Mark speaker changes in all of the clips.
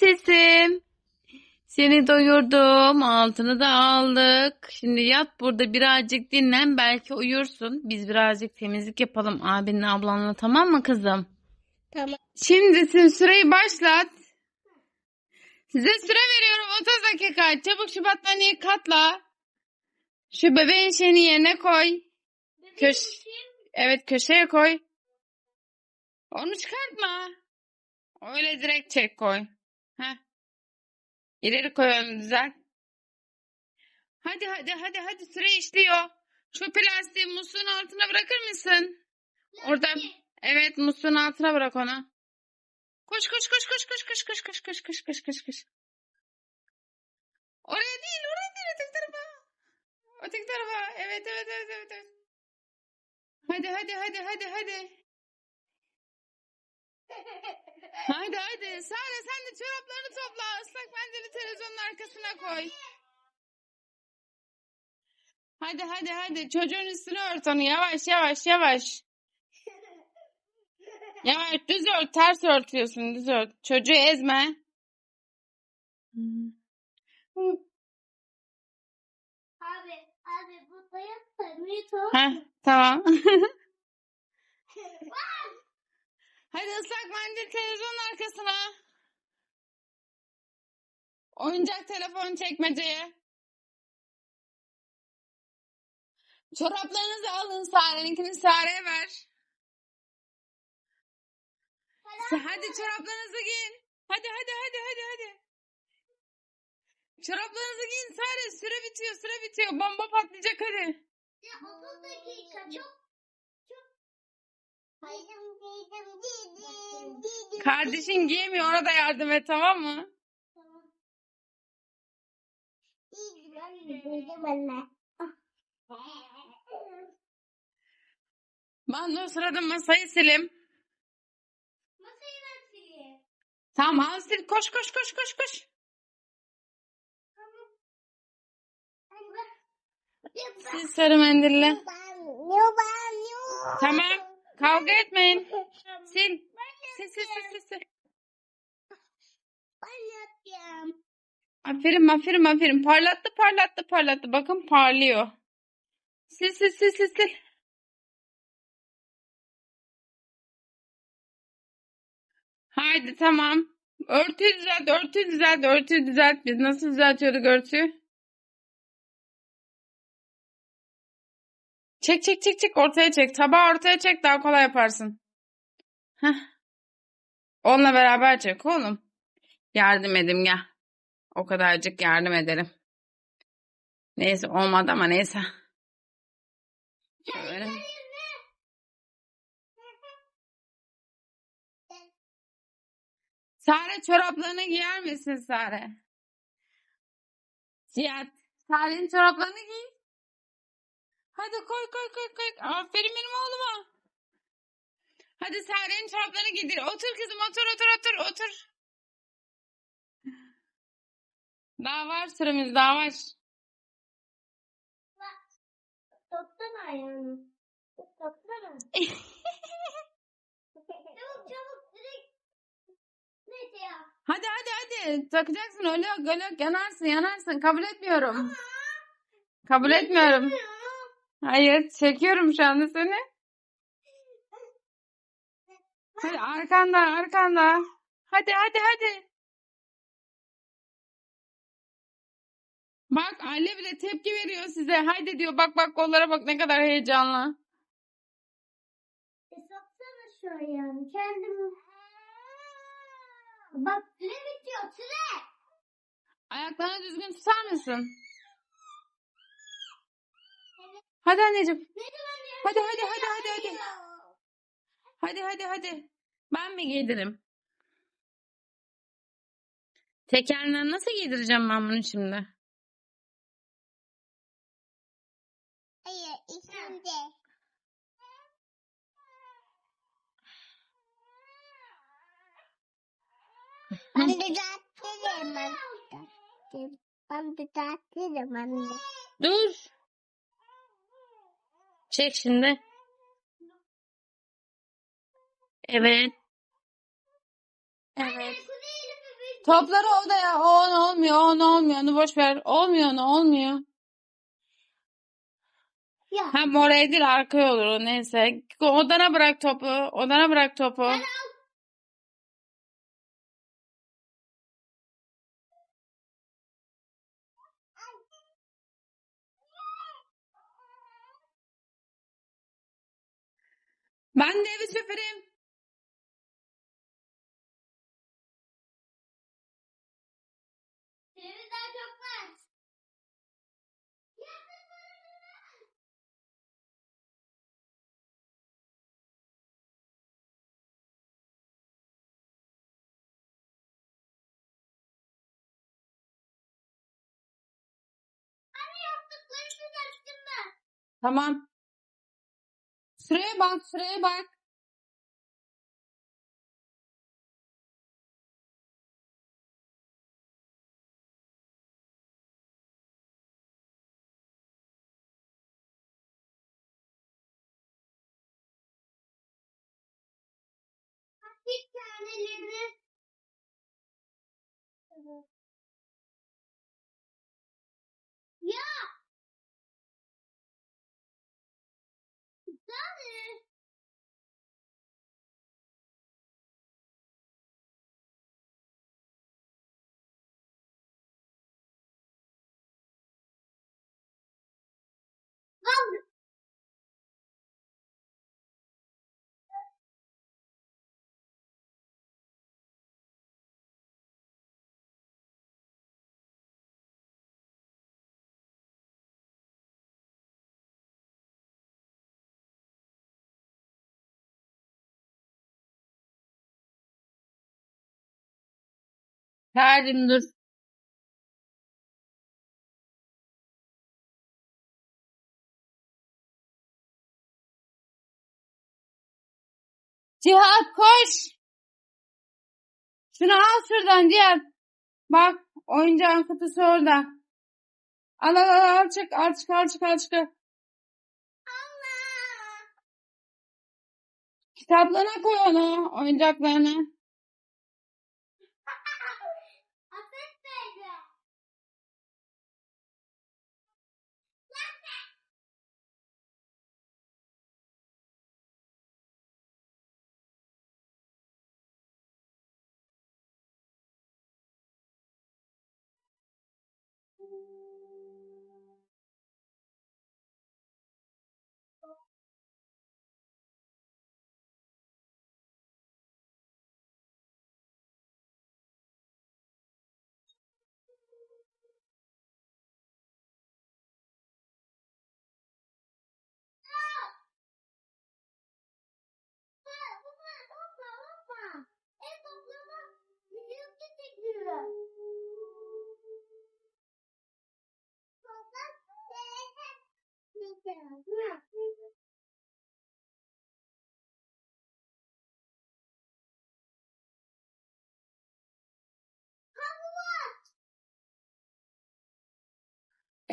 Speaker 1: prensesim. Seni doyurdum. Altını da aldık. Şimdi yat burada birazcık dinlen. Belki uyursun. Biz birazcık temizlik yapalım abinle ablanla tamam mı kızım?
Speaker 2: Tamam.
Speaker 1: Şimdi sen süreyi başlat. Size süre veriyorum 30 dakika. Çabuk şu battaniyeyi katla. Şu bebeğin şeyini yerine koy. Köş evet köşeye koy. Onu çıkartma. Öyle direkt çek koy. Heh. İleri koy onu düzelt. Hadi hadi hadi hadi süre işliyor. Şu plastiği musluğun altına bırakır mısın? Orada. Evet musluğun altına bırak onu. Koş koş koş koş koş koş koş koş koş koş koş koş koş. Oraya değil oraya değil öteki tarafa. Öteki tarafa. Evet evet evet evet. evet. Hadi hadi hadi hadi hadi. Hadi hadi. Sare sen de çoraplarını topla. Islak mendili televizyonun arkasına koy. Hadi hadi hadi. Çocuğun üstünü ört onu. Yavaş yavaş yavaş. Yavaş düz ört. Ters örtüyorsun. Düz ört. Çocuğu ezme.
Speaker 2: Abi, abi burada yapma. Mito.
Speaker 1: Heh, tamam. Hadi ıslak mendil televizyonun arkasına. Oyuncak telefon çekmeceye. Çoraplarınızı alın Sare'ninkini Sare'ye ver. Hadi çoraplarınızı giyin. Hadi hadi hadi hadi hadi. Çoraplarınızı giyin Sare. Süre bitiyor süre bitiyor. Bomba patlayacak hadi.
Speaker 2: Ya 30 dakika çok çok.
Speaker 1: Kardeşin giyemiyor ona da yardım et tamam mı? O sırada masayı silim.
Speaker 2: Masayı ben sileyim.
Speaker 1: Tamam al sil. Koş koş koş koş koş. Sil sarı mendille. Tamam. Kavga etmeyin. Sil. Sil sil sil sil. sil.
Speaker 2: Yapacağım.
Speaker 1: Aferin aferin aferin. Parlattı parlattı parlattı. Bakın parlıyor. Sil sil sil sil sil. Haydi tamam. Örtüyü düzelt, örtüyü düzelt, örtüyü düzelt. Biz nasıl düzeltiyorduk örtüyü? Çek çek çek çek ortaya çek. Tabağı ortaya çek daha kolay yaparsın. Heh. Onunla beraber çek oğlum. Yardım edeyim gel. O kadarcık yardım ederim. Neyse olmadı ama neyse. Şöyle. Sare çoraplarını giyer misin Sare? Cihat. Sare'nin çoraplarını giy. Hadi koy koy koy koy. Aferin benim oğluma. Hadi Sare'nin çoraplarını giydir. Otur kızım otur otur otur otur. Daha var süremiz daha var.
Speaker 2: Tutsana ayağını. Tutsana. çabuk çabuk direkt. Neyse ya.
Speaker 1: Hadi hadi hadi. Takacaksın öyle yok öyle yok. Yanarsın yanarsın. Kabul etmiyorum. Kabul etmiyorum. Hayır çekiyorum şu anda seni. Hadi arkanda arkanda. Hadi hadi hadi. Bak anne bile tepki veriyor size. Haydi diyor bak bak kollara bak ne kadar heyecanlı.
Speaker 2: E soksana şu ayağını. Kendim. Bak süre bitiyor süre.
Speaker 1: Ayaklarını düzgün tutar mısın? Hadi anneciğim. Hadi hadi hadi hadi hadi. Hadi hadi hadi. Ben mi giydiririm? Tekerden nasıl giydireceğim ben bunu şimdi?
Speaker 2: Hayır içinde. Ben düzeltirim ben. Ben düzeltirim anne.
Speaker 1: Dur. Çek şimdi. Evet. Evet. Topları odaya. O on olmuyor. O on olmuyor. Onu boş ver. Olmuyor onu olmuyor.
Speaker 2: Ya.
Speaker 1: Hem oraya değil arkaya olur o neyse. Odana bırak topu. Odana bırak topu. Ben de evi süpüreyim.
Speaker 2: Seni daha çok var. Anne yaptıklarını yaptım ben.
Speaker 1: Tamam. Süreye bak, süreye bak.
Speaker 2: Bir tanelerini.
Speaker 1: Terdim dur. Cihat koş. Şunu al şuradan Cihat. Bak oyuncağın kutusu orada. Al al al al çık al çık al çık al çık.
Speaker 2: Allah.
Speaker 1: Kitaplığına koy onu oyuncaklarını.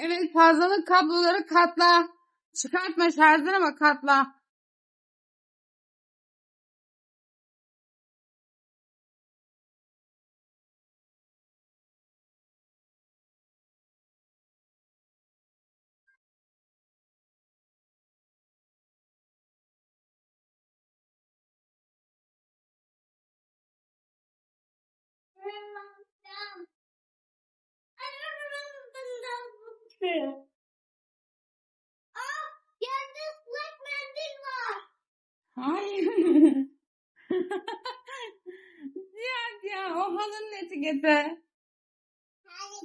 Speaker 1: Evet fazlalık kabloları katla. Çıkartma şarjını ama katla.
Speaker 2: Aa, yerde ıslak mendil var.
Speaker 1: Hayır. Cihat ya o halının etiketi.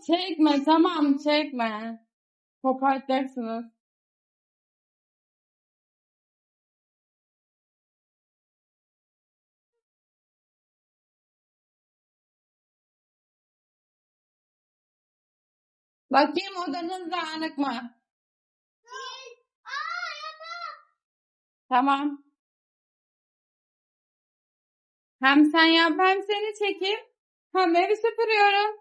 Speaker 1: Çekme tamam çekme. Kopartacaksınız. Bakayım odanız dağınık mı? Tamam. Hem sen yap hem seni çekeyim. Hem evi süpürüyorum.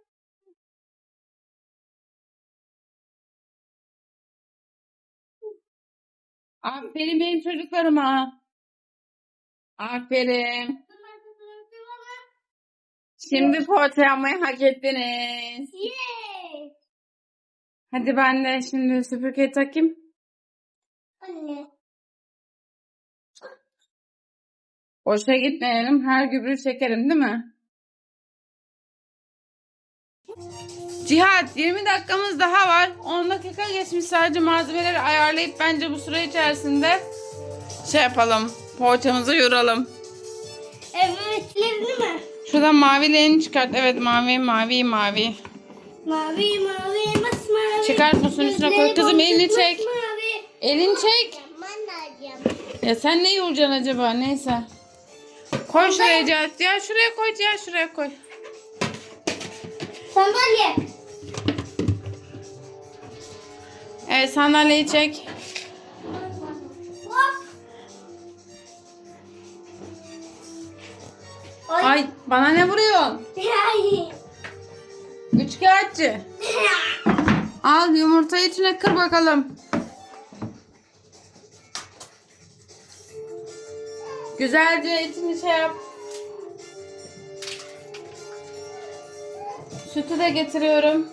Speaker 1: Aferin benim çocuklarıma. Aferin. Şimdi poğaça yapmayı hak ettiniz.
Speaker 2: Yay.
Speaker 1: Hadi ben de şimdi süpürgeyi takayım.
Speaker 2: Anne.
Speaker 1: Boşa gitmeyelim. Her gübrü çekerim değil mi? Cihat 20 dakikamız daha var. 10 dakika geçmiş sadece malzemeleri ayarlayıp bence bu süre içerisinde şey yapalım. Poğaçamızı yoralım.
Speaker 2: Evetlerini mi?
Speaker 1: Şuradan mavilerini çıkart. Evet mavi mavi mavi.
Speaker 2: Mavi mavi masmavi.
Speaker 1: Çıkart musun üstüne koy. Kızım elini çek. Elini çek. Ya sen ne yoracaksın acaba? Neyse. Koy şuraya Cihat. Ya şuraya koy ya şuraya koy.
Speaker 2: Sandalye.
Speaker 1: Evet sandalyeyi çek. Ay bana ne vuruyorsun?
Speaker 2: Ay.
Speaker 1: Üçkağıtçı. Al yumurtayı içine kır bakalım. Güzelce içini şey yap. Sütü de getiriyorum.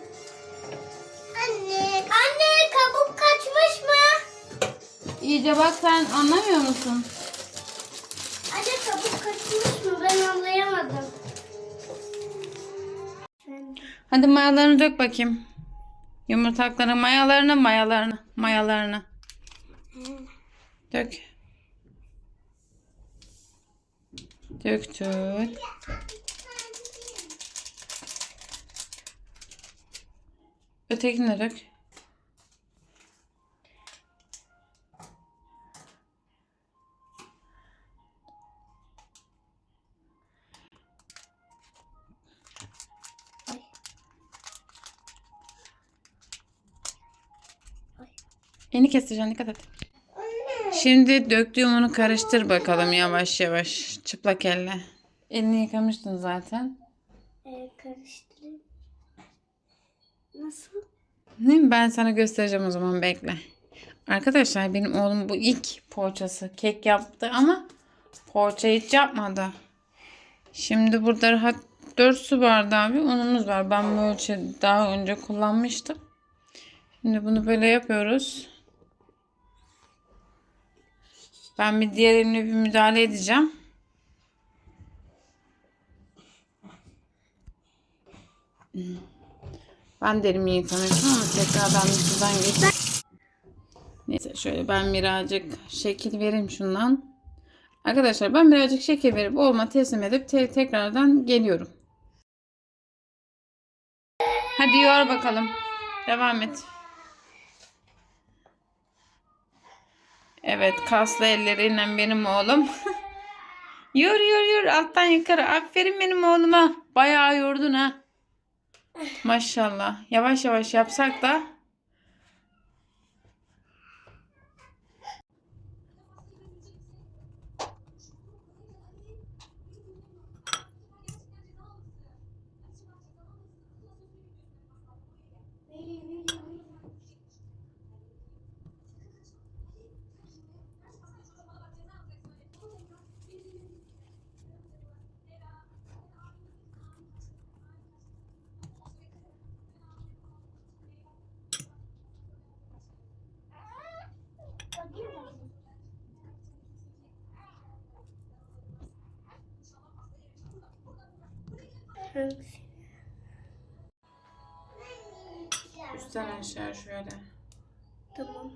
Speaker 2: Anne. Anne kabuk kaçmış mı?
Speaker 1: İyice bak sen anlamıyor musun?
Speaker 2: Anne kabuk kaçmış mı? Ben anlayamadım.
Speaker 1: Hadi mayalarını dök bakayım. Yumurtakların mayalarını, mayalarını, mayalarını. Dök. Döktük. Ötekini de dök. Beni keseceksin dikkat et. Şimdi döktüğüm unu karıştır bakalım yavaş yavaş. Çıplak elle. Elini yıkamıştın zaten.
Speaker 2: Ee, karıştırayım. Nasıl?
Speaker 1: Ben sana göstereceğim o zaman bekle. Arkadaşlar benim oğlum bu ilk poğaçası. Kek yaptı ama poğaça hiç yapmadı. Şimdi burada rahat 4 su bardağı bir unumuz var. Ben bu ölçü daha önce kullanmıştım. Şimdi bunu böyle yapıyoruz. Ben bir diğer elimle bir müdahale edeceğim. Ben de elimi yıkamıştım ama tekrardan bir sudan geçtim. Neyse şöyle ben birazcık şekil vereyim şundan. Arkadaşlar ben birazcık şekil verip olma teslim edip te- tekrardan geliyorum. Hadi yor bakalım. Devam et. Evet kaslı elleriyle benim oğlum. yor yor yor alttan yukarı. Aferin benim oğluma. Bayağı yordun ha. Maşallah. Yavaş yavaş yapsak da üstten aşağı şöyle.
Speaker 2: Tamam.